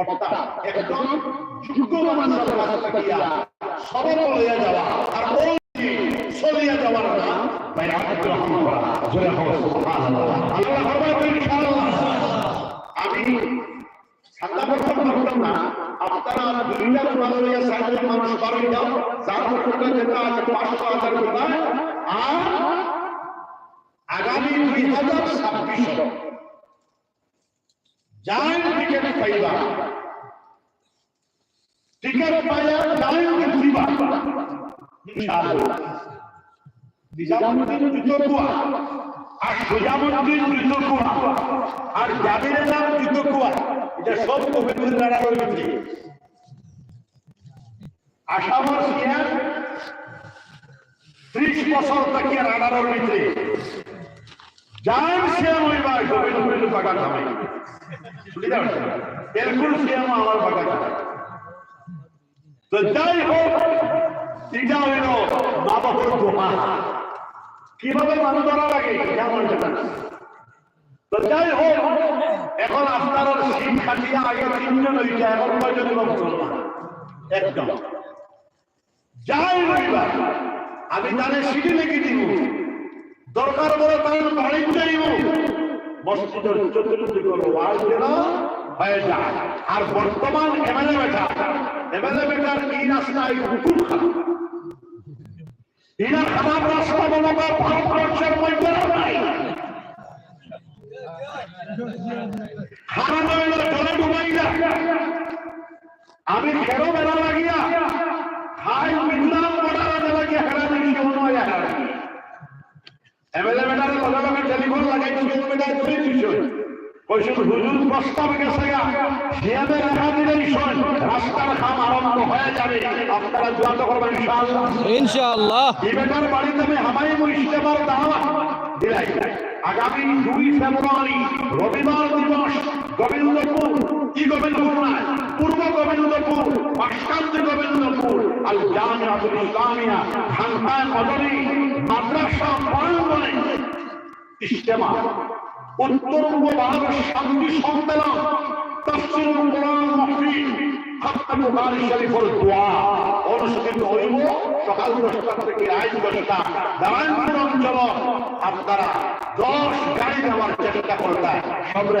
অর্থাৎ একজন যোগ্য মানুষের কাছে থাকিয়া সবল হইয়া যাওয়া আর ওই চলিয়া যাওয়ার না আমি ঠান্ডা করতে পারতাম না, আপনারা দুইটা কোরআন লইয়া মানুষ বাড়ি যাও, যার আগামী দুই হাজার ছাব্বিশ টিকিট পাইবা। টিকিট পাইয়া যাইকে ঘুরিবা। ইনশাআল্লাহ। নিজামুদ্দিন জুতকুয়া আর সুজামুদ্দিন জুতকুয়া আর জাবিরের নাম জুতকুয়া এটা সব কবিদের দ্বারা রয়েছে আসামর সিয়ার ত্রিশ বছর থেকে রানার ভিতরে যার সিয়াম হইবা গোবিন্দ কীভাবে মানুষ ধরা লাগে কেমন তো যাই হোক, এখন আপনারা সিট খাটিয়ে আগে তিনজন এখন কয়জন একদম যাই হইবা আমি তাদের সিটি লিখে দিব। দরকার বলে তাদের বাড়ি যাইব। মসজিদের চতুর্দিকে হয়ে যায় আর বর্তমান এমএলএ বেটা এমএলএ বেটার এই রাস্তায় হুকুম খারাপ আমি খেরো বেলা লাগিয়া? খাই বর্ডারে লাগিয়া দেখি অন্য হেরা এমএলএ বেটারে লগে লগে টেলিফোন লাগাইছি বেটার দুই বিষয় কইছে হুজুর প্রস্তাব গেছে গা। সিয়ামে রাখা দিলেই শোন রাস্তার কাম আরম্ভ হয়ে যাবে। আপনারা দোয়া তো করবেন ইনশাআল্লাহ। ইনশাআল্লাহ। এই বেটার বাড়িতে আমি হামাই ইস্তেমার দাওয়া দিলাই। আগামী দুই ফেব্রুয়ারি রবিবার দিবস গোবিন্দপুর কি গোবিন্দপুর নয় পূর্ব গোবিন্দপুর পাশ্চাত্য গোবিন্দপুর আল জামিয়াতুল ইসলামিয়া খানকায় মদনী। মাদ্রাসা প্রাঙ্গণে ইস্তেমা উত্তরবঙ্গ ভারত শান্তি সম্মেলন। কোরআন মাহফিল। খতম বুখারী শরীফের দোয়া। অনুষ্ঠিত হইব সকাল দশটা থেকে রাত দশটা। নারায়ণপুর অঞ্চল আপনারা দশ গাড়ি দেওয়ার চেষ্টা করবেন। সবরে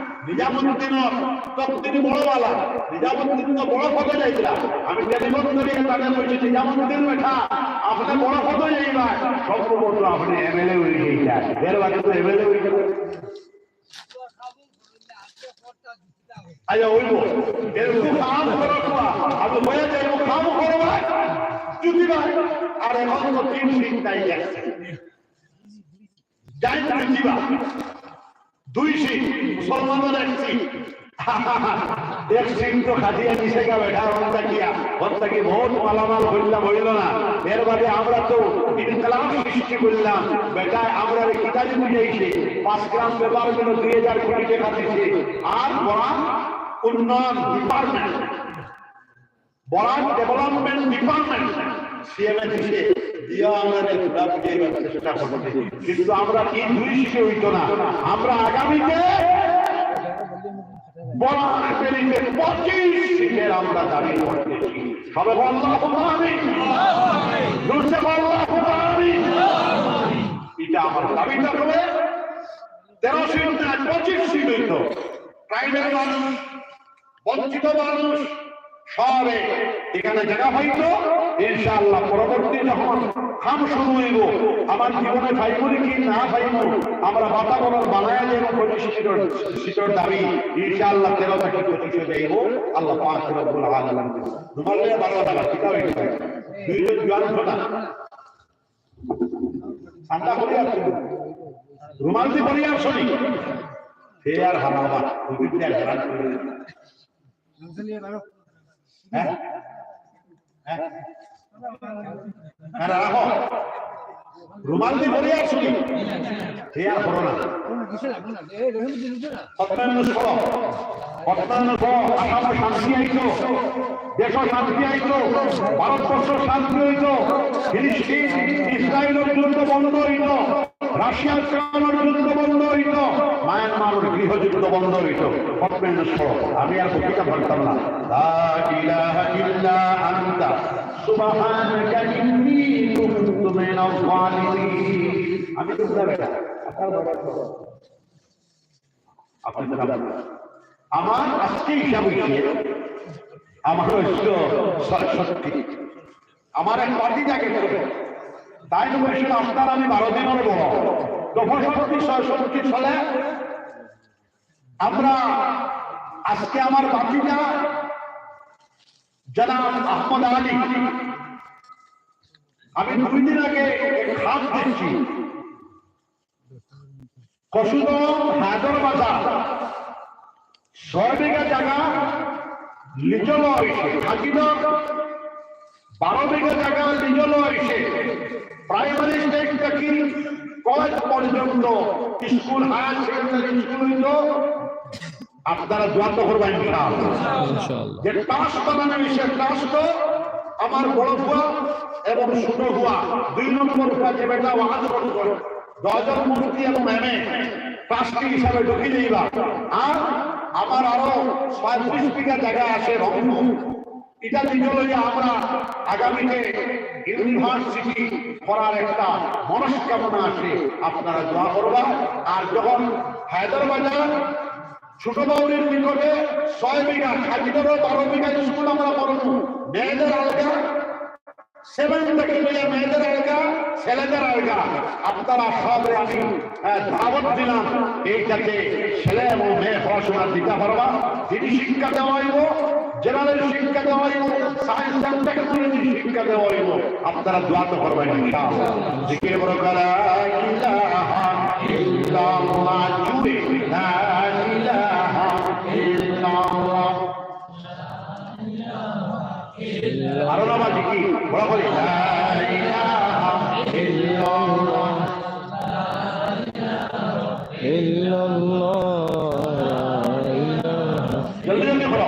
তখন বড়বালা। নিজামুদ্দিন তো বড় ফটো যাইছিলাম। আমি টেলিফোন করি তাকে বলছি, নিজামুদ্দিন বেঠা আপনি বড় ফটো যাইবা সব বলল, আপনি এমএলএ হয়ে গেছেন। এর বাদে তো এমএলএ হয়ে গেল আচ্ছা ওইব এরকম কাম করো কোয়া আমি বলে যাই কাম করো ভাই যদি ভাই আর এখন তো তিন দিন তাই আছে যাই তুমি দিবা। কি আমরা তো সৃষ্টি করলাম। আমরা বুঝাইছে পাঁচ গ্রাম জন্য দুই হাজার কোটি টাকা দিচ্ছে আর উন্নয়ন ডিপার্টমেন্ট ডেভেলপমেন্ট ডিপার্টমেন্ট আমরা এই দুই শিখে না? আমরা আগামীতে পঁচিশ সিটের আমরা দাবি সবে এটা আমার দাবিটা হবে তেরো সিট না পঁচিশ সিট হইতো প্রাইভেট মানুষ, বঞ্চিত মানুষ, সবে এখানে জায়গা হইতো ইনশাআল্লাহ, পরবর্তী যখন খাম শুরু হইব, আমার জীবনে ভাইবুরি কি না ভাইব আমরা বাতাবরণ বানায় যেন সিটের দাবি। ইনশাআল্লাহ তেরো থেকে পঁচিশে যাইব আল্লাহ পাঁচ রব্বুল আলামিন তোমাদের বারো টাকা ঠিক দুইজন জোয়ান ঘটা ঠান্ডা করে আসছি রুমাল দিয়ে পরে আসনি হারাবা হারান করে। হ্যাঁ? হ্যাঁ? রুমাল দিয়ে বলে আসুনি সে আর করো না। ভারতবর্ষ শান্তি হইত। ইসরায়েলের বিরুদ্ধে বন্ধ হইত। রাশিয়ার চালানোর যুদ্ধ বন্ধ হইত। মায়ানমারের গৃহযুদ্ধ বন্ধ হইত। আমি আর বক্তৃতা পারতাম না। আমার আজকে হিসাব হয়েছে আমার হচ্ছে আমার এক পার্টি করবে। তাই বলছিল আপনার আমি বারো দিনের বড় দফসত্তী সরস্বতী সালে আমরা আজকে আমার বাতিটা জনাব আহমদ আলী। আমি দুই দিন আগে খাপ দিচ্ছি। কসুদম হায়দর বাজার। ছয় বিঘা জায়গা লিজল হয়েছে থাকিদ বারো বিঘা জায়গা লিজল হয়েছে প্রাইমারি স্টেজ থেকে কলেজ পর্যন্ত স্কুল হায়ার সেকেন্ডারি স্কুল আপনারা দোয়াত করবেন ইনশাআল্লাহ। যে টাস বানানো সে টাস তো আমার বড় হুয়া এবং ছোট হুয়া দুই নম্বর হুয়া যে বেটা ওয়াজ দশজন মন্ত্রী এবং এমএ ট্রাস্টি হিসাবে ঢুকি দিবা আর আমার আরও পঁয়ত্রিশ বিঘা জায়গা আছে রংপুর। এটা লইয়া আমরা আগামীতে ইউনিভার্সিটি করার একটা মনস্কামনা আছে আপনারা দোয়া করবা আর যখন হায়দ্রাবাজার ছোট বাউরির নিকটে ছয় বিঘা খাজিদেরও বারো বিঘা স্কুল আমরা করব মেয়েদের আলগা সেভেন থেকে লইয়া মেয়েদের আলগা, ছেলেদের আলগা। আপনারা সব আমি দাওয়াত দিলাম। এইটাকে ছেলে এবং মেয়ে পড়াশোনা দিতে পারবা। তিনি শিক্ষা দেওয়া জেনারেল শিক্ষা দেওয়া হইব সায়েন্স অ্যান্ড টেকনোলজি শিক্ষা দেওয়া হইব আপনারা দোয়া তো করবেন, ইনশাআল্লাহ। জিকির বড় করা ইলাহা ইল্লাল্লাহ, জুড়ে লা ইলাহা ইল্লাল্লাহ। আরও নামা জিকি বড় করে জলদি জলদি বলো।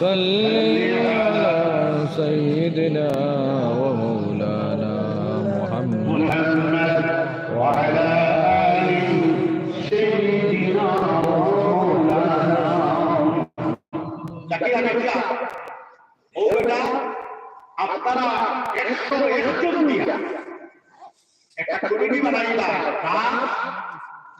صل على سيدنا ومولانا محمد محمد وعلى آل سيدنا مولانا জাকিরা জাকিরা ও বেটা আপনারা একশো একজন দিয়া একটা কমিটি বানাইলা কাজ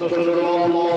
اللهم آمين